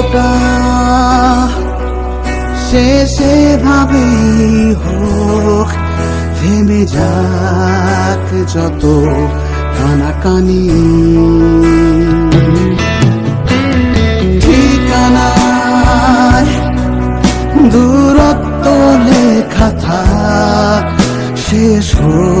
গল্পটা শেষে ভাবেই হোক থেমে যাক যত কানাকানি। ঠিকানায় দূরত্ব লেখা থাক শেষ হোক।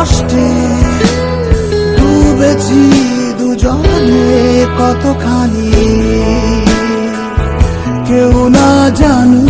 কষ্টে ডুবেছি দুজনে কতখানি। কেউ না জানু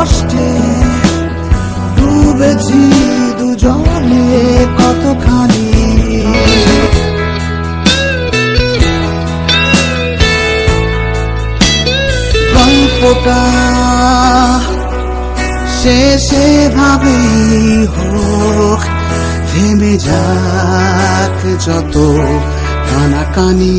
কষ্টে ডুবেছি দুজনে কতখানি। গল্পটা শেষে ভাবেই হোক থেমে যাক যত কানাকানি।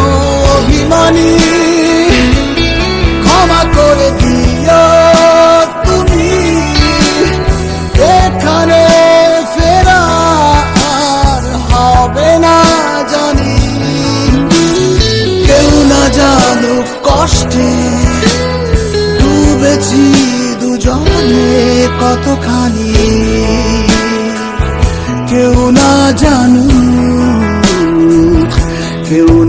ও অভিমানী, ক্ষমা করে দিও তুমি। এখানে ফেরা আর হবে না জানি। কেউ না জানুক কষ্টে, ডুবেছি দুজনে কতখানি। কেউ না জানু কেউ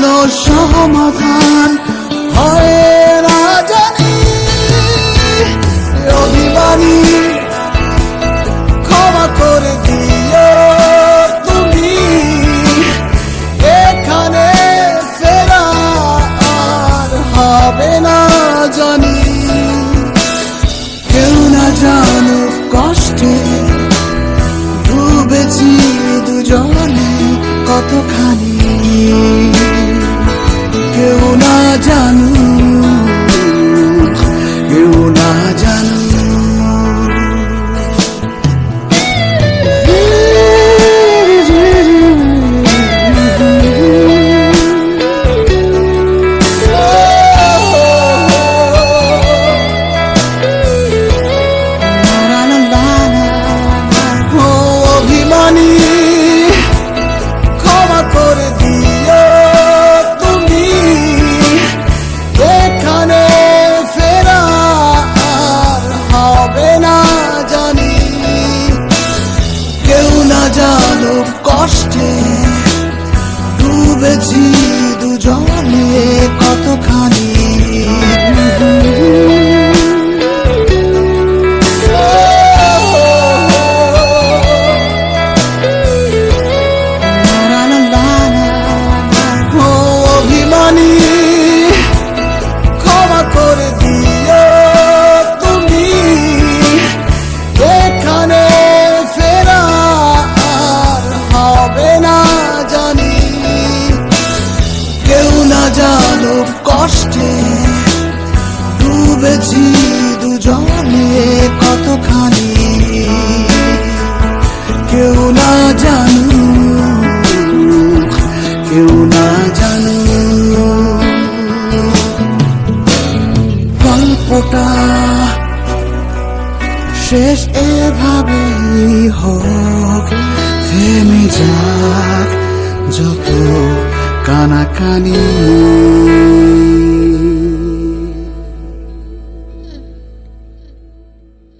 হলো সমাধান। হয় না জানি অভিমানী ক্ষমা করে দিও তুমি। এখানে হবে না জানি। কেউ না জানুক কষ্টে ডুবেছি দুজনে কতখানি। ডুবেছি না জানু কেউ না জানু। গল্পটা শেষ এভাবেই হোক থেমে যাক যত কানাকানি।